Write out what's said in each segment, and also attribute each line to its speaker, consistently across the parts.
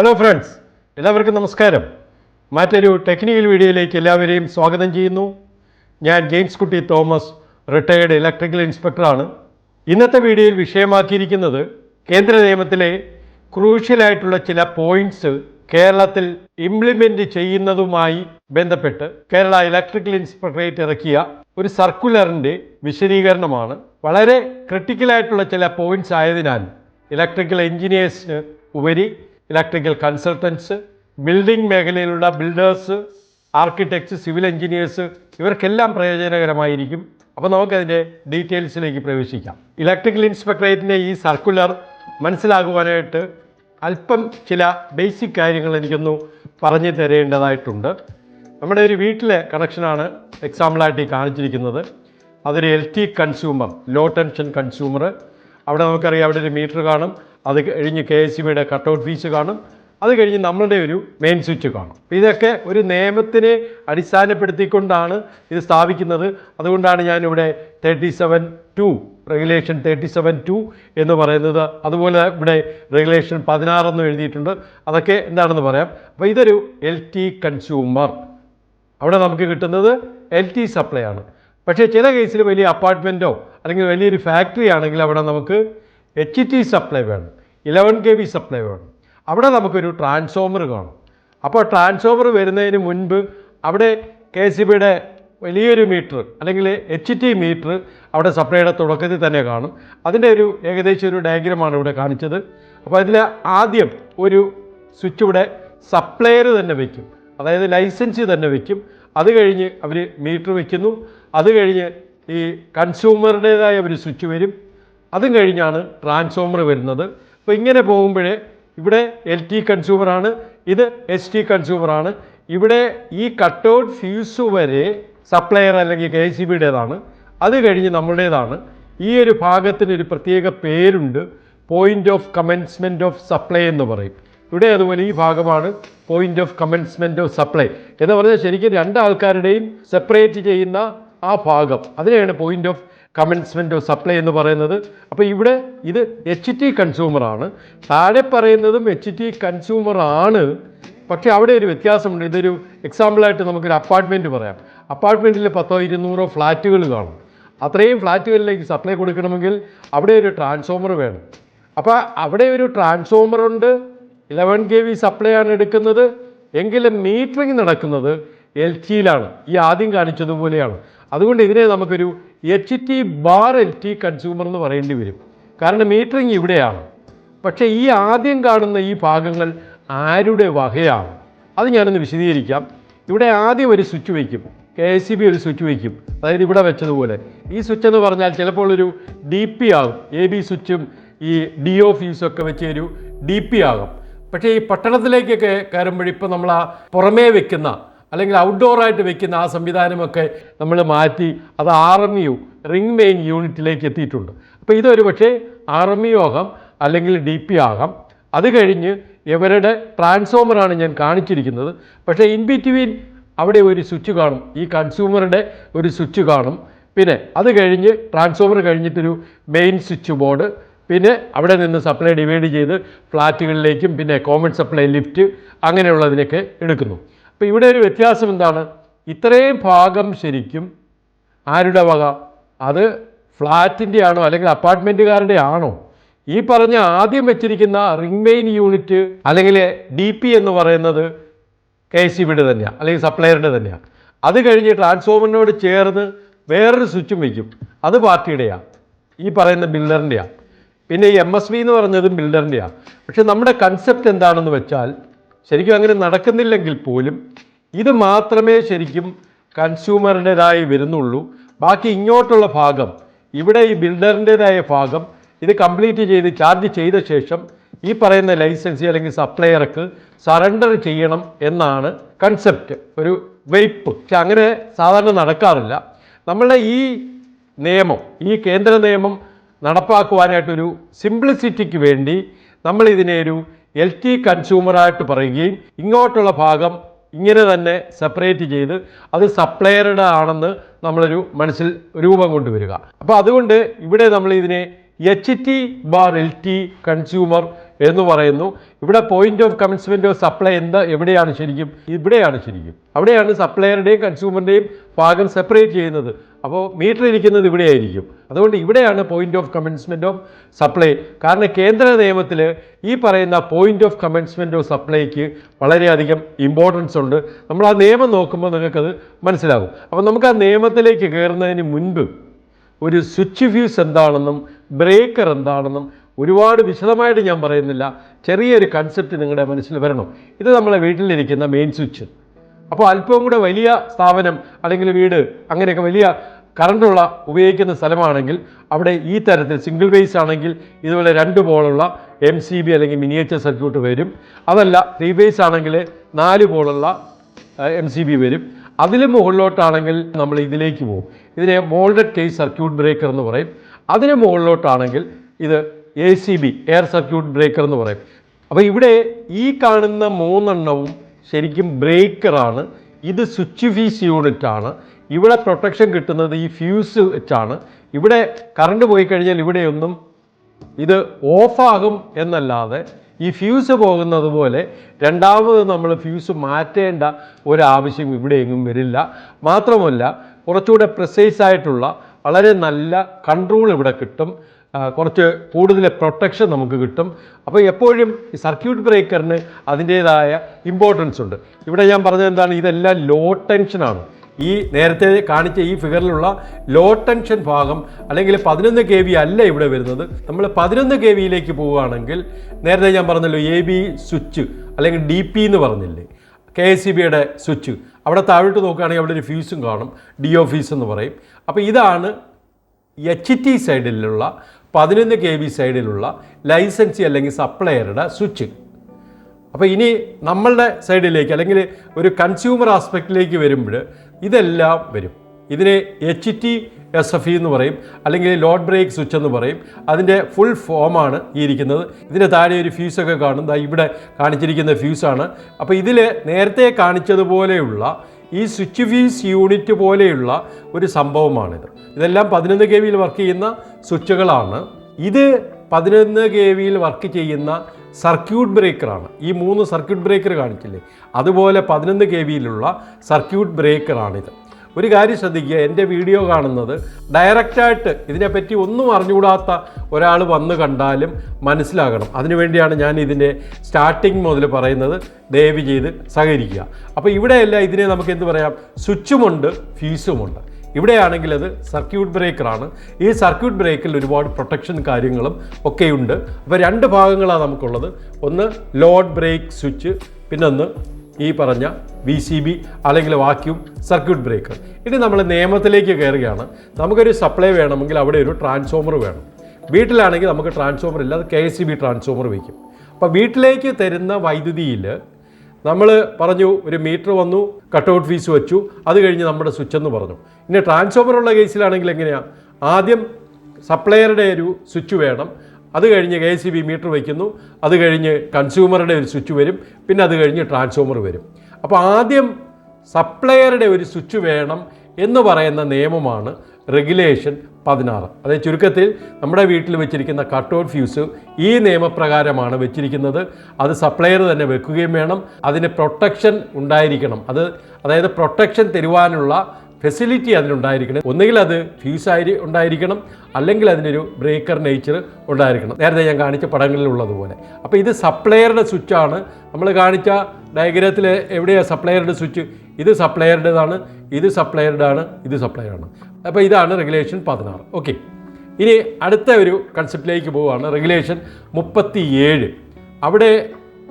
Speaker 1: Hello friends എല്ലാവർക്കും നമസ്കാരം. മറ്റൊരു ടെക്നിക്കൽ വീഡിയോയിലേക്ക് എല്ലാവരെയും സ്വാഗതം ചെയ്യുന്നു. ഞാൻ ജെയിംസ് കുട്ടി തോമസ് റിട്ടയേർഡ് ഇലക്ട്രിക്കൽ ഇൻസ്പെക്ടറാണ് ഇന്നത്തെ വീഡിയോയിൽ വിഷയമാക്കിയിരിക്കുന്നത് കേന്ദ്ര നിയമത്തിലെ ക്രൂഷ്യലായിട്ടുള്ള ചില പോയിന്റ്സ് കേരളത്തിൽ ഇംപ്ലിമെന്റ് ചെയ്യുന്നതുമായി ബന്ധപ്പെട്ട് കേരള ഇലക്ട്രിക്കൽ ഇൻസ്പെക്ടറേറ്റ് ഇറക്കിയ ഒരു സർക്കുലറിന്റെ വിശദീകരണമാണ്. വളരെ ക്രിട്ടിക്കലായിട്ടുള്ള ചില പോയിന്റ്സ് ആയതിനാൽ ഇലക്ട്രിക്കൽ എഞ്ചിനീയേഴ്സിന് ഉപരി ഇലക്ട്രിക്കൽ കൺസൾട്ടൻസ് ബിൽഡിംഗ് മേഖലയിലുള്ള ബിൽഡേഴ്സ് ആർക്കിടെക്ട്സ് സിവിൽ എഞ്ചിനീയേഴ്സ് ഇവർക്കെല്ലാം പ്രയോജനകരമായിരിക്കും. അപ്പോൾ നമുക്കതിന്റെ ഡീറ്റെയിൽസിലേക്ക് പ്രവേശിക്കാം. ഇലക്ട്രിക്കൽ ഇൻസ്പെക്ടറേറ്റിന്റെ ഈ സർക്കുലർ മനസ്സിലാകുവാനായിട്ട് അല്പം ചില ബേസിക് കാര്യങ്ങൾ എനിക്കൊന്ന് പറഞ്ഞു തരേണ്ടതായിട്ടുണ്ട്. നമ്മുടെ ഒരു വീട്ടിലെ കണക്ഷനാണ് എക്സാമ്പിളായിട്ട് ഈ കാണിച്ചിരിക്കുന്നത്. അതൊരു L T consumer low tension consumer അവിടെ നമുക്കറിയാം അവിടെ ഒരു മീറ്റർ കാണും. അത് കഴിഞ്ഞ് കെ എസ് സി ബിയുടെ കട്ടൗട്ട് ഫീസ് കാണും. അത് കഴിഞ്ഞ് നമ്മളുടെ ഒരു മെയിൻ സ്വിച്ച് കാണും. ഇതൊക്കെ ഒരു നിയമത്തിനെ അടിസ്ഥാനപ്പെടുത്തിക്കൊണ്ടാണ് ഇത് സ്ഥാപിക്കുന്നത്. അതുകൊണ്ടാണ് ഞാനിവിടെ thirty seven two regulation thirty seven two എന്ന് പറയുന്നത്. അതുപോലെ ഇവിടെ റെഗുലേഷൻ പതിനാറെന്ന് എഴുതിയിട്ടുണ്ട്. അതൊക്കെ എന്താണെന്ന് പറയാം. അപ്പോൾ ഇതൊരു എൽ ടി കൺസ്യൂമർ അവിടെ നമുക്ക് കിട്ടുന്നത് എൽ ടി സപ്ലൈ ആണ്. പക്ഷേ ചില കേസിൽ വലിയ അപ്പാർട്ട്മെന്റോ അല്ലെങ്കിൽ വലിയൊരു ഫാക്ടറി ആണെങ്കിൽ അവിടെ നമുക്ക് എച്ച് ടി സപ്ലൈ വേണം. ഇലവൻ കെ വി സപ്ലൈ വേണം. അവിടെ നമുക്കൊരു ട്രാൻസ്ഫോമർ കാണും. അപ്പോൾ ട്രാൻസ്ഫോമർ വരുന്നതിന് മുൻപ് അവിടെ കെ സി ബിയുടെ വലിയൊരു മീറ്റർ അല്ലെങ്കിൽ എച്ച് ടി മീറ്റർ അവിടെ സപ്ലൈയുടെ തുടക്കത്തിൽ തന്നെ കാണും. അതിന്റെ ഒരു ഏകദേശം ഒരു ഡയഗ്രമാണ് ഇവിടെ കാണിച്ചത്. അപ്പോൾ അതിൽ ആദ്യം ഒരു സ്വിച്ച് ഇവിടെ സപ്ലയർ തന്നെ വയ്ക്കും അതായത് ലൈസൻസ് തന്നെ വയ്ക്കും അത് കഴിഞ്ഞ് അവർ മീറ്റർ വയ്ക്കുന്നു അത് കഴിഞ്ഞ് ഈ കൺസ്യൂമറുടേതായ ഒരു സ്വിച്ച് വരും. അതും കഴിഞ്ഞാണ് ട്രാൻസ്ഫോമർ വരുന്നത്. അപ്പോൾ ഇങ്ങനെ പോകുമ്പോഴേ ഇവിടെ എൽ ടി കൺസ്യൂമറാണ് ഇത് എസ് ടി കൺസ്യൂമറാണ് ഇവിടെ ഈ കട്ടൗട്ട് ഫ്യൂസ് വരെ സപ്ലയർ അല്ലെങ്കിൽ കെ സി ബിയുടേതാണ് അത് കഴിഞ്ഞ് നമ്മളുടേതാണ്. ഈ ഒരു ഭാഗത്തിന് ഒരു പ്രത്യേക പേരുണ്ട് point of commencement of supply എന്ന് പറയും. ഇവിടെ അതുപോലെ ഈ ഭാഗമാണ് point of commencement of supply എന്ന് പറഞ്ഞാൽ ശരിക്കും രണ്ട് ആൾക്കാരുടെയും സെപ്പറേറ്റ് ചെയ്യുന്ന ആ ഭാഗം. അതിനെയാണ് point of commencement of supply എന്ന് പറയുന്നത്. അപ്പോൾ ഇവിടെ ഇത് എച്ച് ടി കൺസ്യൂമറാണ് താഴെ പറയുന്നതും എച്ച് ടി കൺസ്യൂമറാണ് പക്ഷേ അവിടെ ഒരു വ്യത്യാസമുണ്ട്. ഇതൊരു എക്സാമ്പിളായിട്ട് നമുക്കൊരു അപ്പാർട്ട്മെന്റ് പറയാം. അപ്പാർട്ട്മെന്റിൽ പത്തോ ഇരുന്നൂറോ ഫ്ലാറ്റുകൾ കാണും. അത്രയും ഫ്ലാറ്റുകളിലേക്ക് സപ്ലൈ കൊടുക്കണമെങ്കിൽ അവിടെ ഒരു ട്രാൻസ്ഫോമർ വേണം. അപ്പോൾ അവിടെ ഒരു ട്രാൻസ്ഫോമർ ഉണ്ട്. ഇലവൻ കെ വി സപ്ലൈ ആണ് എടുക്കുന്നത്. എങ്കിലും മീറ്ററിങ് നടക്കുന്നത് എൽ ടിയിലാണ് ഈ ആദ്യം കാണിച്ചതുപോലെയാണ്. അതുകൊണ്ട് ഇതിനെ നമുക്കൊരു H T bar L T consumer എന്ന് പറയേണ്ടി വരും. കാരണം മീറ്ററിങ് ഇവിടെയാണ്. പക്ഷേ ഈ ആദ്യം കാണുന്ന ഈ ഭാഗങ്ങൾ ആരുടെ വകയാണ്? അത് ഞാനൊന്ന് വിശദീകരിക്കാം. ഇവിടെ ആദ്യം ഒരു സ്വിച്ച് വയ്ക്കും കെ എസ് സി ബി ഒരു സ്വിച്ച് വയ്ക്കും അതായത് ഇവിടെ വെച്ചതുപോലെ. ഈ സ്വിച്ച് എന്ന് പറഞ്ഞാൽ ചിലപ്പോൾ ഒരു ഡി പി ആകും. എ ബി സ്വിച്ചും ഈ ഡി ഒ ഫീസൊക്കെ വെച്ച് ഒരു ഡി പി ആകും. പക്ഷേ ഈ പട്ടണത്തിലേക്കൊക്കെ കയറുമ്പോഴിപ്പോൾ നമ്മൾ ആ പുറമേ വെക്കുന്ന അല്ലെങ്കിൽ ഔട്ട്ഡോറായിട്ട് വെക്കുന്ന ആ സംവിധാനമൊക്കെ നമ്മൾ മാറ്റി അത് R M U ring main യൂണിറ്റിലേക്ക് എത്തിയിട്ടുണ്ട്. അപ്പോൾ ഇതൊരു പക്ഷേ ആർ എം യു ആകാം അല്ലെങ്കിൽ ഡി പി ആകാം. അത് കഴിഞ്ഞ് ഇവരുടെ ട്രാൻസ്ഫോമറാണ് ഞാൻ കാണിച്ചിരിക്കുന്നത്. പക്ഷേ ഇൻ ബിറ്റ്വീൻ അവിടെ ഒരു സ്വിച്ച് കാണും. ഈ കൺസ്യൂമറുടെ ഒരു സ്വിച്ച് കാണും. പിന്നെ അത് കഴിഞ്ഞ് ട്രാൻസ്ഫോമർ കഴിഞ്ഞിട്ടൊരു മെയിൻ സ്വിച്ച് ബോർഡ് പിന്നെ അവിടെ നിന്ന് സപ്ലൈ ഡിവൈഡ് ചെയ്ത് ഫ്ലാറ്റുകളിലേക്കും പിന്നെ കോമൺ സപ്ലൈ ലിഫ്റ്റ് അങ്ങനെയുള്ളതിനൊക്കെ എടുക്കുന്നു. അപ്പോൾ ഇവിടെ ഒരു വ്യത്യാസം എന്താണ്? ഇത്രയും ഭാഗം ശരിക്കും ആരുടെ വക? അത് ഫ്ലാറ്റിന്റെ ആണോ അല്ലെങ്കിൽ അപ്പാർട്ട്മെന്റുകാരുടെ ആണോ? ഈ പറഞ്ഞ ആദ്യം വെച്ചിരിക്കുന്ന റിംഗ് മെയിൻ യൂണിറ്റ് അല്ലെങ്കിൽ ഡി പി എന്ന് പറയുന്നത് കെ സി ബിയുടെ തന്നെയാണ് അല്ലെങ്കിൽ സപ്ലയറിന്റെ തന്നെയാണ് അത് കഴിഞ്ഞ് ട്രാൻസ്ഫോമറിനോട് ചേർന്ന് വേറൊരു സ്വിച്ചും വയ്ക്കും അത് പാർട്ടിയുടെയാണ് ഈ പറയുന്ന ബിൽഡറിന്റെയാണ് പിന്നെ ഈ എം എസ് ബി എന്ന് പറഞ്ഞതും ബിൽഡറിന്റെയാണ് പക്ഷെ നമ്മുടെ കൺസെപ്റ്റ് എന്താണെന്ന് വെച്ചാൽ ശരിക്കും അങ്ങനെ നടക്കുന്നില്ലെങ്കിൽ പോലും ഇത് മാത്രമേ ശരിക്കും കൺസ്യൂമറിന്റെതായി വരുന്നുള്ളൂ. ബാക്കി ഇങ്ങോട്ടുള്ള ഭാഗം ഇവിടെ ഈ ബിൽഡറിന്റെതായ ഭാഗം ഇത് കംപ്ലീറ്റ് ചെയ്ത് ചാർജ് ചെയ്ത ശേഷം ഈ പറയുന്ന ലൈസൻസി അല്ലെങ്കിൽ സപ്ലയർക്ക് സറണ്ടർ ചെയ്യണം എന്നാണ് കൺസെപ്റ്റ് ഒരു വെയ്പ്പ്. പക്ഷെ അങ്ങനെ സാധാരണ നടക്കാറില്ല. നമ്മളുടെ ഈ നിയമം ഈ കേന്ദ്ര നിയമം നടപ്പാക്കുവാനായിട്ടൊരു സിംപ്ലിസിറ്റിക്ക് വേണ്ടി നമ്മളിതിനെ ഒരു എൽ ടി കൺസ്യൂമറായിട്ട് പറയുകയും ഇങ്ങോട്ടുള്ള ഭാഗം ഇങ്ങനെ തന്നെ സെപ്പറേറ്റ് ചെയ്ത് അത് സപ്ലയറുടെ ആണെന്ന് നമ്മളൊരു മനസ്സിൽ രൂപം കൊണ്ടുവരിക. അപ്പോൾ അതുകൊണ്ട് ഇവിടെ നമ്മൾ ഇതിനെ H T bar L T consumer എന്ന് പറയുന്നു. ഇവിടെ point of commencement of supply എന്താ? എവിടെയാണ് ശരിക്കും? ഇവിടെയാണ് ശരിക്കും. അവിടെയാണ് സപ്ലയറുടെയും കൺസ്യൂമറിന്റെയും ഭാഗം സെപ്പറേറ്റ് ചെയ്യുന്നത്. അപ്പോൾ മീറ്റർ ഇരിക്കുന്നത് ഇവിടെയായിരിക്കും. അതുകൊണ്ട് ഇവിടെയാണ് point of commencement of supply കാരണം കേന്ദ്ര നിയമത്തിൽ ഈ പറയുന്ന പോയിന്റ് ഓഫ് കമൻസ്മെന്റ് ഓഫ് സപ്ലൈക്ക് വളരെയധികം ഇമ്പോർട്ടൻസ് ഉണ്ട്. നമ്മൾ ആ നിയമം നോക്കുമ്പോൾ നിങ്ങൾക്കത് മനസ്സിലാകും. അപ്പോൾ നമുക്ക് ആ നിയമത്തിലേക്ക് കയറുന്നതിന് മുൻപ് ഒരു സ്വിച്ച് ഫ്യൂസ് എന്താണെന്നും ബ്രേക്കർ എന്താണെന്നും ഒരുപാട് വിശദമായിട്ട് ഞാൻ പറയുന്നില്ല. ചെറിയൊരു കൺസെപ്റ്റ് നിങ്ങളുടെ മനസ്സിൽ വരണം. ഇത് നമ്മളെ വീട്ടിലിരിക്കുന്ന മെയിൻ സ്വിച്ച് അപ്പോൾ അല്പം കൂടെ വലിയ സ്ഥാപനം അല്ലെങ്കിൽ വീട് അങ്ങനെയൊക്കെ വലിയ കറണ്ടുള്ള ഉപയോഗിക്കുന്ന സ്ഥലമാണെങ്കിൽ അവിടെ ഈ തരത്തിൽ സിംഗിൾ ബേസ് ആണെങ്കിൽ ഇതുപോലെ രണ്ട് പോളുള്ള എം സി ബി അല്ലെങ്കിൽ മിനിയേച്ചർ സർക്യൂട്ട് വരും. അതല്ല ത്രീ ബേസ് ആണെങ്കിൽ നാല് പോളുള്ള എം സി ബി വരും. അതിലും മുകളിലോട്ടാണെങ്കിൽ നമ്മൾ ഇതിലേക്ക് പോകും. ഇതിനെ മോൾഡഡ് കേസ് സർക്യൂട്ട് ബ്രേക്കർ എന്ന് പറയും. അതിന് മുകളിലോട്ടാണെങ്കിൽ ഇത് A C B air circuit breaker എന്ന് പറയും. അപ്പോൾ ഇവിടെ ഈ കാണുന്ന മൂന്നെണ്ണവും ശരിക്കും ബ്രേക്കറാണ് ഇത് സ്വിച്ച് ഫീസ് യൂണിറ്റ് ആണ്. ഇവിടെ പ്രൊട്ടക്ഷൻ കിട്ടുന്നത് ഈ ഫ്യൂസ് വെച്ചാണ് ഇവിടെ കറണ്ട് പോയി കഴിഞ്ഞാൽ ഇവിടെയൊന്നും ഇത് ഓഫാകും എന്നല്ലാതെ ഈ ഫ്യൂസ് പോകുന്നത് പോലെ രണ്ടാമത് നമ്മൾ ഫ്യൂസ് മാറ്റേണ്ട ഒരാവശ്യം ഇവിടെ എങ്ങും വരില്ല. മാത്രമല്ല കുറച്ചുകൂടെ പ്രസൈസ് ആയിട്ടുള്ള വളരെ നല്ല കൺട്രോൾ ഇവിടെ കിട്ടും. കുറച്ച് കൂടുതൽ പ്രൊട്ടക്ഷൻ നമുക്ക് കിട്ടും. അപ്പോൾ എപ്പോഴും ഈ സർക്യൂട്ട് ബ്രേക്കറിന് അതിന്റേതായ ഇമ്പോർട്ടൻസ് ഉണ്ട്. ഇവിടെ ഞാൻ പറഞ്ഞത് എന്താണ്? ഇതെല്ലാം ലോ ടെൻഷനാണ് ഈ നേരത്തെ കാണിച്ച ഈ ഫിഗറിലുള്ള ലോ ടെൻഷൻ ഭാഗം അല്ലെങ്കിൽ പതിനൊന്ന് കെ വി അല്ല ഇവിടെ വരുന്നത്. നമ്മൾ പതിനൊന്ന് കെ വിയിലേക്ക് പോവുകയാണെങ്കിൽ നേരത്തെ ഞാൻ പറഞ്ഞല്ലോ എ ബി സ്വിച്ച് അല്ലെങ്കിൽ ഡി പി എന്ന് പറഞ്ഞില്ലേ? കെ എസ് സി ബിയുടെ സ്വിച്ച് അവിടെ താഴോട്ട് നോക്കുകയാണെങ്കിൽ അവിടെ ഒരു ഫ്യൂസും കാണും. ഡി ഒ ഫീസ് എന്ന് പറയും. അപ്പോൾ ഇതാണ് എച്ച് ടി സൈഡിലുള്ള പതിനൊന്ന് കെ ബി സൈഡിലുള്ള ലൈസൻസി അല്ലെങ്കിൽ സപ്ലയറുടെ സ്വിച്ച്. അപ്പോൾ ഇനി നമ്മളുടെ സൈഡിലേക്ക് അല്ലെങ്കിൽ ഒരു കൺസ്യൂമർ ആസ്പെക്റ്റിലേക്ക് വരുമ്പോൾ ഇതെല്ലാം വരും. ഇതിനെ H T S F E എന്ന് പറയും അല്ലെങ്കിൽ ലോഡ് ബ്രേക്ക് സ്വിച്ച് എന്ന് പറയും. അതിന്റെ ഫുൾ ഫോമാണ് ഈ ഇരിക്കുന്നത്. ഇതിന്റെ താഴെ ഒരു ഫ്യൂസൊക്കെ കാണും. ഇവിടെ കാണിച്ചിരിക്കുന്ന ഫ്യൂസാണ് അപ്പോൾ ഇതിൽ നേരത്തെ കാണിച്ചതുപോലെയുള്ള ഈ സ്വിച്ച് ഫീസ് യൂണിറ്റ് പോലെയുള്ള ഒരു സംഭവമാണിത്. ഇതെല്ലാം പതിനൊന്ന് കെ വിയിൽ വർക്ക് ചെയ്യുന്ന സ്വിച്ചുകളാണ്. ഇത് പതിനൊന്ന് കെ വിയിൽ വർക്ക് ചെയ്യുന്ന സർക്യൂട്ട് ബ്രേക്കറാണ്. ഈ മൂന്ന് സർക്യൂട്ട് ബ്രേക്കർ കാണിച്ചില്ലേ? അതുപോലെ പതിനൊന്ന് കെ വിയിലുള്ള സർക്യൂട്ട് ബ്രേക്കറാണിത്. ഒരു കാര്യം ശ്രദ്ധിക്കുക എന്റെ വീഡിയോ കാണുന്നത് ഡയറക്റ്റായിട്ട് ഇതിനെപ്പറ്റി ഒന്നും അറിഞ്ഞുകൂടാത്ത ഒരാൾ വന്ന് കണ്ടാലും മനസ്സിലാകണം. അതിനുവേണ്ടിയാണ് ഞാൻ ഇതിന്റെ സ്റ്റാർട്ടിങ് മുതൽ പറയുന്നത് ദയവ് ചെയ്ത് സഹകരിക്കുക. അപ്പോൾ ഇവിടെയല്ല ഇതിനെ നമുക്ക് എന്ത് പറയാം? സ്വിച്ചുമുണ്ട് ഫ്യൂസുമുണ്ട് ഇവിടെയാണെങ്കിൽ അത് സർക്യൂട്ട് ബ്രേക്കറാണ്. ഈ സർക്യൂട്ട് ബ്രേക്കിൽ ഒരുപാട് പ്രൊട്ടക്ഷൻ കാര്യങ്ങളും ഒക്കെയുണ്ട്. അപ്പോൾ രണ്ട് ഭാഗങ്ങളാണ് നമുക്കുള്ളത്. ഒന്ന് ലോഡ് ബ്രേക്ക് സ്വിച്ച് പിന്നൊന്ന് ഈ പറഞ്ഞ വി സി ബി അല്ലെങ്കിൽ വാക്യൂം സർക്യൂട്ട് ബ്രേക്കർ ഇനി നമ്മൾ നിയമത്തിലേക്ക് കയറുകയാണ്. നമുക്കൊരു സപ്ലൈ വേണമെങ്കിൽ അവിടെ ഒരു ട്രാൻസ്ഫോമർ വേണം. വീട്ടിലാണെങ്കിൽ നമുക്ക് ട്രാൻസ്ഫോമർ ഇല്ല അത് K S C B transformer വയ്ക്കും. അപ്പോൾ വീട്ടിലേക്ക് തരുന്ന വൈദ്യുതിയിൽ നമ്മൾ പറഞ്ഞു ഒരു മീറ്റർ വന്നു കട്ടൗട്ട് ഫീസ് വെച്ചു അത് കഴിഞ്ഞ് നമ്മുടെ സ്വിച്ച് എന്ന് പറഞ്ഞു. ഇനി ട്രാൻസ്ഫോമർ ഉള്ള കേസിലാണെങ്കിൽ എങ്ങനെയാണ് ആദ്യം സപ്ലയറുടെ ഒരു സ്വിച്ച് വേണം. അത് കഴിഞ്ഞ് കെ സി ബി മീറ്റർ വയ്ക്കുന്നു. അത് കഴിഞ്ഞ് കൺസ്യൂമറുടെ ഒരു സ്വിച്ച് വരും. പിന്നെ അത് കഴിഞ്ഞ് ട്രാൻസ്ഫോമർ വരും. അപ്പോൾ ആദ്യം സപ്ലയറുടെ ഒരു സ്വിച്ച് വേണം എന്ന് പറയുന്ന നിയമമാണ് റെഗുലേഷൻ പതിനാറ്. അതായത് ചുരുക്കത്തിൽ നമ്മുടെ വീട്ടിൽ വെച്ചിരിക്കുന്ന കട്ട് ഔട്ട് ഫ്യൂസ് ഈ നിയമപ്രകാരമാണ് വെച്ചിരിക്കുന്നത്. അത് സപ്ലയർ തന്നെ വെക്കുകയും വേണം. അതിന് പ്രൊട്ടക്ഷൻ ഉണ്ടായിരിക്കണം. അത് അതായത് പ്രൊട്ടക്ഷൻ തരുവാനുള്ള ഫെസിലിറ്റി അതിനുണ്ടായിരിക്കണം ഒന്നുകിൽ അത് ഫ്യൂസ് ആയി ഉണ്ടായിരിക്കണം അല്ലെങ്കിൽ അതിനൊരു ബ്രേക്കർ നേച്ചർ ഉണ്ടായിരിക്കണം. നേരത്തെ ഞാൻ കാണിച്ച പടങ്ങളിലുള്ളതുപോലെ. അപ്പോൾ ഇത് സപ്ലയറുടെ സ്വിച്ചാണ് നമ്മൾ കാണിച്ച ഡയഗ്രത്തിൽ എവിടെയാണ് സപ്ലയറുടെ സ്വിച്ച് ഇത് സപ്ലയറുടേതാണ് ഇത് സപ്ലയറുടെ ആണ് ഇത് സപ്ലയറാണ് അപ്പോൾ ഇതാണ് റെഗുലേഷൻ പതിനാറ്. ഓക്കെ ഇനി അടുത്ത ഒരു കൺസെപ്റ്റിലേക്ക് പോവുകയാണ് റെഗുലേഷൻ മുപ്പത്തി ഏഴ് അവിടെ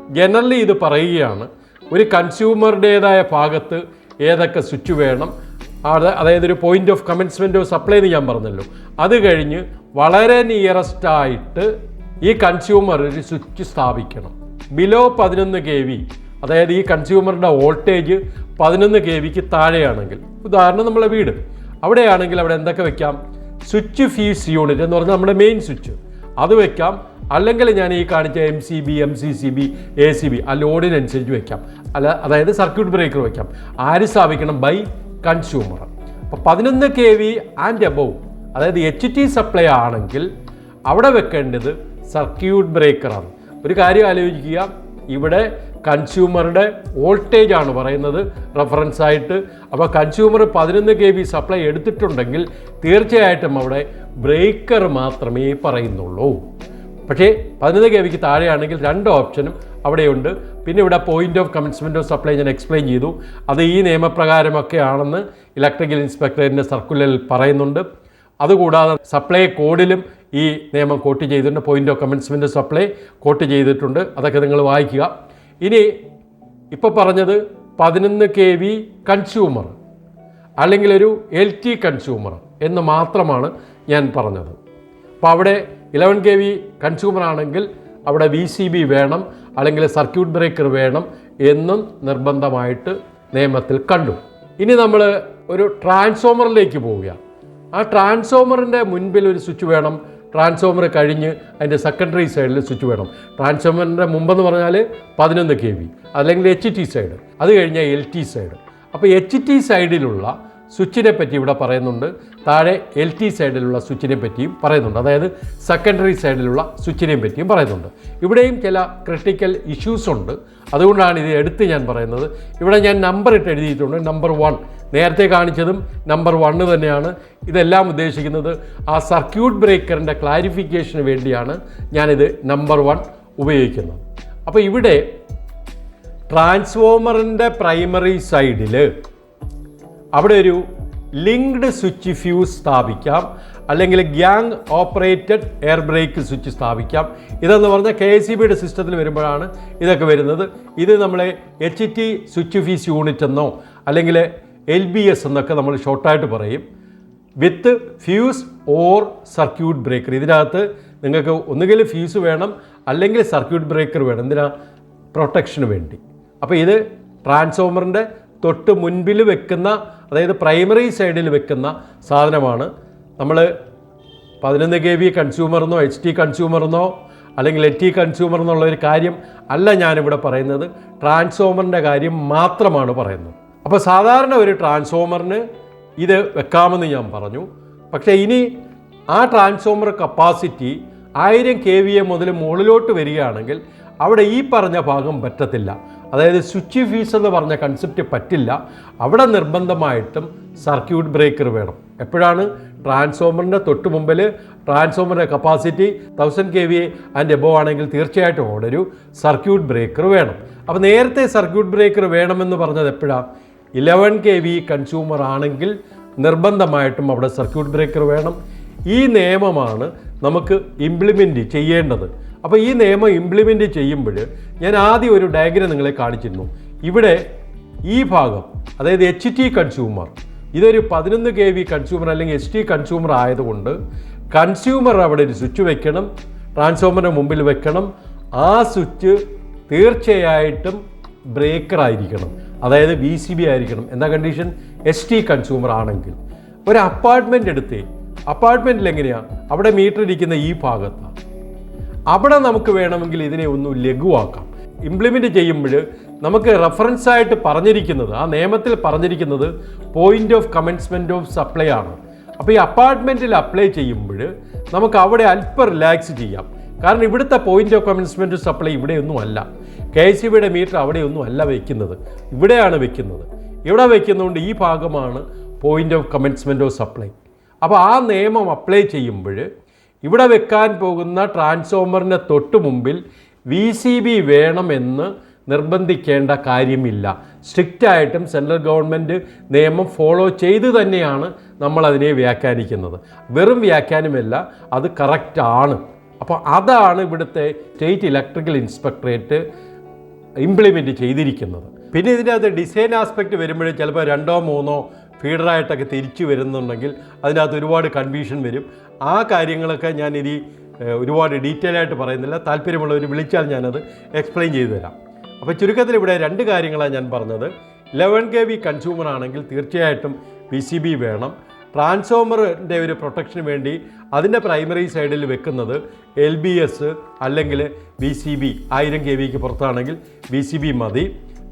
Speaker 1: ജനറലി ഇത് പറയുകയാണ് ഒരു കൺസ്യൂമറുടേതായ ഭാഗത്ത് ഏതൊക്കെ സ്വിച്ച് വേണം അത് അതായത് ഒരു point of commencement of supply എന്ന് ഞാൻ പറഞ്ഞല്ലോ. അത് കഴിഞ്ഞ് വളരെ നിയറസ്റ്റ് ആയിട്ട് ഈ കൺസ്യൂമർ ഒരു സ്വിച്ച് സ്ഥാപിക്കണം. ബിലോ പതിനൊന്ന് കെ വി അതായത് ഈ കൺസ്യൂമറിന്റെ വോൾട്ടേജ് പതിനൊന്ന് കെ വിക്ക് താഴെയാണെങ്കിൽ ഉദാഹരണം നമ്മളെ വീട്. അവിടെയാണെങ്കിൽ അവിടെ എന്തൊക്കെ വെക്കാം? സ്വിച്ച് ഫീസ് യൂണിറ്റ് എന്ന് പറഞ്ഞാൽ നമ്മുടെ മെയിൻ സ്വിച്ച് അത് വെക്കാം. അല്ലെങ്കിൽ ഞാൻ ഈ കാണിച്ച M C B M C C B A C B ആ ലോഡിനനുസരിച്ച് വെക്കാം. അല്ല അതായത് സർക്യൂട്ട് ബ്രേക്കർ വെക്കാം. ആര് സ്ഥാപിക്കണം? By consumer. അപ്പോൾ പതിനൊന്ന് കെ വി ആൻഡ് എബവ് അതായത് എച്ച് ടി സപ്ലൈ ആണെങ്കിൽ അവിടെ വെക്കേണ്ടത് സർക്യൂട്ട് ബ്രേക്കറാണ് ഒരു കാര്യം ആലോചിക്കുക ഇവിടെ കൺസ്യൂമറുടെ വോൾട്ടേജ് ആണ് പറയുന്നത് റെഫറൻസ് ആയിട്ട്. അപ്പോൾ കൺസ്യൂമർ പതിനൊന്ന് കെ ബി സപ്ലൈ എടുത്തിട്ടുണ്ടെങ്കിൽ തീർച്ചയായിട്ടും അവിടെ ബ്രേക്കർ മാത്രമേ പറയുന്നുള്ളൂ. പക്ഷേ പതിനൊന്ന് കെ വിക്ക് താഴെയാണെങ്കിൽ രണ്ട് ഓപ്ഷനും അവിടെയുണ്ട്. പിന്നെ ഇവിടെ point of commencement of supply ഞാൻ എക്സ്പ്ലെയിൻ ചെയ്തു. അത് ഈ നിയമപ്രകാരമൊക്കെ ആണെന്ന് ഇലക്ട്രിക്കൽ ഇൻസ്പെക്ടറിന്റെ സർക്കുലറിൽ പറയുന്നുണ്ട്. അതുകൂടാതെ സപ്ലൈ കോഡിലും ഈ നിയമം കോട്ട് ചെയ്തിട്ടുണ്ട്. Point of commencement supply quote ചെയ്തിട്ടുണ്ട്. അതൊക്കെ നിങ്ങൾ വായിക്കുക. ഇനി ഇപ്പോൾ പറഞ്ഞത് പതിനൊന്ന് കെ വി കൺസ്യൂമർ അല്ലെങ്കിൽ ഒരു എൽ ടി കൺസ്യൂമർ എന്ന് മാത്രമാണ് ഞാൻ പറഞ്ഞത്. അപ്പോൾ അവിടെ ഇലവൻ കെ വി കൺസ്യൂമർ ആണെങ്കിൽ അവിടെ വി സി ബി വേണം അല്ലെങ്കിൽ സർക്യൂട്ട് ബ്രേക്കർ വേണം എന്നും നിർബന്ധമായിട്ട് നിയമത്തിൽ കണ്ടു. ഇനി നമ്മൾ ഒരു ട്രാൻസ്ഫോമറിലേക്ക് പോവുകയാണ് ആ ട്രാൻസ്ഫോമറിന്റെ മുൻപിൽ ഒരു സ്വിച്ച് വേണം. ട്രാൻസ്ഫോമർ കഴിഞ്ഞ് അതിന്റെ സെക്കൻഡറി സൈഡിൽ സ്വിച്ച് വേണം. ട്രാൻസ്ഫോമറിന്റെ മുമ്പെന്ന് പറഞ്ഞാൽ പതിനൊന്ന് കെ വി അല്ലെങ്കിൽ എച്ച് ടി സൈഡ് അത് കഴിഞ്ഞാൽ എൽ ടി സൈഡ് അപ്പോൾ എച്ച് ടി സൈഡിലുള്ള സ്വിച്ചിനെ പറ്റി ഇവിടെ പറയുന്നുണ്ട്. താഴെ എൽ ടി സൈഡിലുള്ള സ്വിച്ചിനെ പറ്റിയും പറയുന്നുണ്ട്. അതായത് സെക്കൻഡറി സൈഡിലുള്ള സ്വിച്ചിനെ പറ്റിയും പറയുന്നുണ്ട്. ഇവിടെയും ചില ക്രിട്ടിക്കൽ ഇഷ്യൂസ് ഉണ്ട്. അതുകൊണ്ടാണ് ഇത് എടുത്ത് ഞാൻ പറയുന്നത്. ഇവിടെ ഞാൻ നമ്പർ ഇട്ട് എഴുതിയിട്ടുണ്ട്. Number one. നേരത്തെ കാണിച്ചതും നമ്പർ വണ്ണ് തന്നെയാണ് ഇതെല്ലാം ഉദ്ദേശിക്കുന്നത്. ആ സർക്യൂട്ട് ബ്രേക്കറിന്റെ ക്ലാരിഫിക്കേഷന് വേണ്ടിയാണ് ഞാനിത് നമ്പർ വൺ ഉപയോഗിക്കുന്നത്. അപ്പോൾ ഇവിടെ ട്രാൻസ്ഫോമറിന്റെ പ്രൈമറി സൈഡിൽ അവിടെ ഒരു ലിങ്ക്ഡ് സ്വിച്ച് ഫ്യൂസ് സ്ഥാപിക്കാം. അല്ലെങ്കിൽ gang operated air break switch സ്ഥാപിക്കാം. ഇതെന്ന് പറഞ്ഞാൽ കെ എസ് സി ബിയുടെ സിസ്റ്റത്തിൽ വരുമ്പോഴാണ് ഇതൊക്കെ വരുന്നത്. ഇത് നമ്മളെ H T switch fuse unit എന്നോ അല്ലെങ്കിൽ എൽ ബി എസ് എന്നൊക്കെ നമ്മൾ ഷോർട്ടായിട്ട് പറയും. With fuse or circuit breaker. ഇതിനകത്ത് നിങ്ങൾക്ക് ഒന്നുകിൽ ഫ്യൂസ് വേണം അല്ലെങ്കിൽ സർക്യൂട്ട് ബ്രേക്കർ വേണം. എന്തിനാ? പ്രൊട്ടക്ഷന് വേണ്ടി. അപ്പോൾ ഇത് ട്രാൻസ്ഫോമറിന്റെ തൊട്ട് മുൻപിൽ വെക്കുന്ന അതായത് പ്രൈമറി സൈഡിൽ വെക്കുന്ന സാധനമാണ്. നമ്മൾ പതിനൊന്ന് കെ വി കൺസ്യൂമറെന്നോ എച്ച് ടി കൺസ്യൂമറെന്നോ അല്ലെങ്കിൽ എച്ച് ടി കൺസ്യൂമർ എന്നുള്ള ഒരു കാര്യം അല്ല ഞാനിവിടെ പറയുന്നത്. ട്രാൻസ്ഫോമറിന്റെ കാര്യം മാത്രമാണ് പറയുന്നത്. അപ്പോൾ സാധാരണ ഒരു ട്രാൻസ്ഫോമറിന് ഇത് വെക്കാമെന്ന് ഞാൻ പറഞ്ഞു. പക്ഷേ ഇനി ആ ട്രാൻസ്ഫോമർ കപ്പാസിറ്റി ആയിരം കെ വി എ മുതൽ മുകളിലോട്ട് വരികയാണെങ്കിൽ അവിടെ ഈ പറഞ്ഞ ഭാഗം പറ്റത്തില്ല. അതായത് സ്വിച്ച് ഫീസ് എന്ന് പറഞ്ഞ കൺസെപ്റ്റ് പറ്റില്ല. അവിടെ നിർബന്ധമായിട്ടും സർക്യൂട്ട് ബ്രേക്കർ വേണം. എപ്പോഴാണ്? ട്രാൻസ്ഫോമറിന്റെ തൊട്ട് മുമ്പിൽ ട്രാൻസ്ഫോമറിന്റെ capacity thousand K V and above ആണെങ്കിൽ തീർച്ചയായിട്ടും അവിടെ ഒരു സർക്യൂട്ട് ബ്രേക്കർ വേണം. അപ്പോൾ നേരത്തെ സർക്യൂട്ട് ബ്രേക്കർ വേണമെന്ന് പറഞ്ഞത് എപ്പോഴാണ് ഇലവൻ കെ വി കൺസ്യൂമർ ആണെങ്കിൽ നിർബന്ധമായിട്ടും അവിടെ സർക്യൂട്ട് ബ്രേക്കർ വേണം. ഈ നിയമമാണ് നമുക്ക് ഇംപ്ലിമെന്റ് ചെയ്യേണ്ടത്. അപ്പോൾ ഈ നിയമം ഇംപ്ലിമെന്റ് ചെയ്യുമ്പോൾ ഞാൻ ആദ്യം ഒരു ഡയഗ്രം നിങ്ങളെ കാണിച്ചിരുന്നു. ഇവിടെ ഈ ഭാഗം അതായത് എച്ച് ടി കൺസ്യൂമർ ഇതൊരു പതിനൊന്ന് കെ വി കൺസ്യൂമർ അല്ലെങ്കിൽ എച്ച് ടി കൺസ്യൂമർ ആയതുകൊണ്ട് കൺസ്യൂമർ അവിടെ ഒരു സ്വിച്ച് വെക്കണം ട്രാൻസ്ഫോമറിന്റെ മുമ്പിൽ വെക്കണം. ആ സ്വിച്ച് തീർച്ചയായിട്ടും ബ്രേക്കർ ആയിരിക്കണം. അതായത് ബി സി ബി ആയിരിക്കണം. എന്താ കണ്ടീഷൻ എസ് ടി കൺസ്യൂമർ ആണെങ്കിൽ. ഒരു അപ്പാർട്ട്മെന്റ് എടുത്തേ അപ്പാർട്ട്മെന്റിൽ എങ്ങനെയാണ് അവിടെ മീറ്റർ ഇരിക്കുന്ന ഈ ഭാഗത്താണ് അവിടെ നമുക്ക് വേണമെങ്കിൽ ഇതിനെ ഒന്ന് ലഘുവാക്കാം. ഇംപ്ലിമെന്റ് ചെയ്യുമ്പോൾ നമുക്ക് റെഫറൻസ് ആയിട്ട് പറഞ്ഞിരിക്കുന്നത് ആ നിയമത്തിൽ പറഞ്ഞിരിക്കുന്നത് point of commencement of supply ആണ്. അപ്പോൾ ഈ അപ്പാർട്ട്മെന്റിൽ അപ്ലൈ ചെയ്യുമ്പോൾ നമുക്ക് അവിടെ അല്പം റിലാക്സ് ചെയ്യാം. കാരണം ഇവിടുത്തെ പോയിന്റ് ഓഫ് കമൻസ്മെന്റ് സപ്ലൈ ഇവിടെയൊന്നും അല്ല. കെ എസ് ബിയുടെ മീറ്റർ അവിടെയൊന്നും അല്ല വയ്ക്കുന്നത് ഇവിടെയാണ് വയ്ക്കുന്നത് ഇവിടെ വയ്ക്കുന്നതുകൊണ്ട് ഈ ഭാഗമാണ് point of commencement of supply അപ്പോൾ ആ നിയമം അപ്ലൈ ചെയ്യുമ്പോൾ ഇവിടെ വെക്കാൻ പോകുന്ന ട്രാൻസ്ഫോമറിന് തൊട്ട് മുമ്പിൽ വി സി ബി വേണമെന്ന് നിർബന്ധിക്കേണ്ട കാര്യമില്ല. സ്ട്രിക്റ്റായിട്ടും സെൻട്രൽ ഗവൺമെന്റ് നിയമം ഫോളോ ചെയ്ത് തന്നെയാണ് നമ്മളതിനെ വ്യാഖ്യാനിക്കുന്നത്. വെറും വ്യാഖ്യാനമല്ല അത് കറക്റ്റാണ്. അപ്പോൾ അതാണ് ഇവിടുത്തെ സ്റ്റേറ്റ് ഇലക്ട്രിക്കൽ ഇൻസ്പെക്ടറേറ്റ് ഇംപ്ലിമെന്റ് ചെയ്തിരിക്കുന്നത്. പിന്നെ ഇതിന്റെ അത് ഡിസൈൻ ആസ്പെക്റ്റ് വരുമ്പോഴേ ചിലപ്പോൾ രണ്ടോ മൂന്നോ ഫീഡറായിട്ടൊക്കെ തിരിച്ചു വരുന്നുണ്ടെങ്കിൽ അതിനകത്ത് ഒരുപാട് കൺഫ്യൂഷൻ വരും. ആ കാര്യങ്ങളൊക്കെ ഞാൻ ഇനി ഒരുപാട് ഡീറ്റെയിൽ ആയിട്ട് പറയുന്നില്ല. താല്പര്യമുള്ളവർ വിളിച്ചാൽ ഞാനത് എക്സ്പ്ലെയിൻ ചെയ്തു തരാം. അപ്പോൾ ചുരുക്കത്തിൽ ഇവിടെ രണ്ട് കാര്യങ്ങളാണ് ഞാൻ പറഞ്ഞത്. ലെവൻ കെ വി കൺസ്യൂമർ ആണെങ്കിൽ തീർച്ചയായിട്ടും പി സി ബി വേണം. ട്രാൻസ്ഫോമറിന്റെ ഒരു പ്രൊട്ടക്ഷന് വേണ്ടി അതിന്റെ പ്രൈമറി സൈഡിൽ വെക്കുന്നത് എൽ ബി എസ് അല്ലെങ്കിൽ ബി സി ബി ആയിരം കെ വിക്ക് പുറത്താണെങ്കിൽ ബി സി ബി മതി.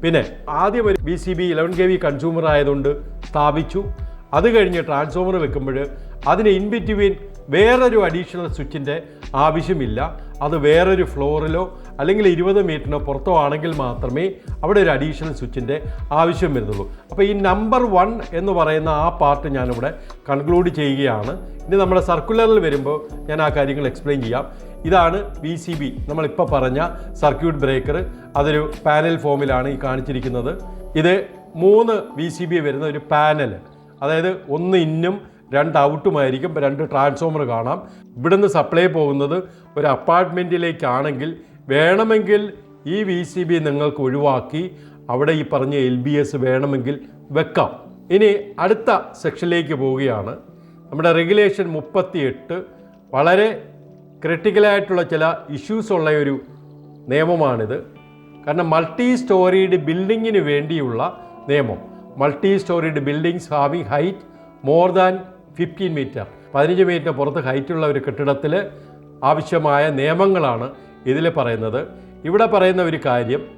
Speaker 1: പിന്നെ ആദ്യം ഒരു B C B eleven K V consumer ആയതുകൊണ്ട് സ്ഥാപിച്ചു. അത് കഴിഞ്ഞ് ട്രാൻസ്ഫോമർ വെക്കുമ്പോൾ അതിന് ഇൻ ബിറ്റ്വീൻ വേറൊരു അഡീഷണൽ സ്വിച്ചിന്റെ ആവശ്യമില്ല. അത് വേറൊരു ഫ്ലോറിലോ അല്ലെങ്കിൽ ഇരുപത് മീറ്ററിനോ പുറത്തോ ആണെങ്കിൽ മാത്രമേ അവിടെ ഒരു അഡീഷണൽ സ്വിച്ചിന്റെ ആവശ്യം വരുന്നുള്ളൂ. അപ്പോൾ ഈ നമ്പർ വൺ എന്ന് പറയുന്ന ആ പാർട്ട് ഞാനിവിടെ കൺക്ലൂഡ് ചെയ്യുകയാണ്. ഇനി നമ്മുടെ സർക്കുലറിൽ വരുമ്പോൾ ഞാൻ ആ കാര്യങ്ങൾ എക്സ്പ്ലെയിൻ ചെയ്യാം. ഇതാണ് വി സി ബി നമ്മളിപ്പോൾ പറഞ്ഞ സർക്യൂട്ട് ബ്രേക്കർ അതൊരു പാനൽ ഫോമിലാണ് ഈ കാണിച്ചിരിക്കുന്നത്. ഇത് മൂന്ന് വി സി ബി വരുന്ന ഒരു പാനൽ അതായത് ഒന്ന് ഇന്നും രണ്ട് ഔട്ടുമായിരിക്കും രണ്ട് ട്രാൻസ്ഫോമർ കാണാം. ഇവിടുന്ന് സപ്ലൈ പോകുന്നത് ഒരു അപ്പാർട്ട്മെന്റിലേക്കാണെങ്കിൽ വേണമെങ്കിൽ ഈ വി സി ബി നിങ്ങൾക്ക് ഒഴിവാക്കി അവിടെ ഈ പറഞ്ഞ എൽ ബി എസ് വേണമെങ്കിൽ വെക്കാം. ഇനി അടുത്ത സെക്ഷനിലേക്ക് പോവുകയാണ്. നമ്മുടെ റെഗുലേഷൻ മുപ്പത്തിയെട്ട് വളരെ ക്രിട്ടിക്കലായിട്ടുള്ള ചില ഇഷ്യൂസ് ഉള്ള ഒരു നിയമമാണിത്. കാരണം മൾട്ടി സ്റ്റോറീഡ് ബിൽഡിങ്ങിന് വേണ്ടിയുള്ള നിയമം. Multi storied buildings having height more than fifteen metre. പതിനഞ്ച് മീറ്റർ പുറത്ത് ഹൈറ്റുള്ള ഒരു കെട്ടിടത്തിൽ ആവശ്യമായ നിയമങ്ങളാണ് ഇതിൽ പറയുന്നത്. ഇവിടെ പറയുന്ന ഒരു കാര്യം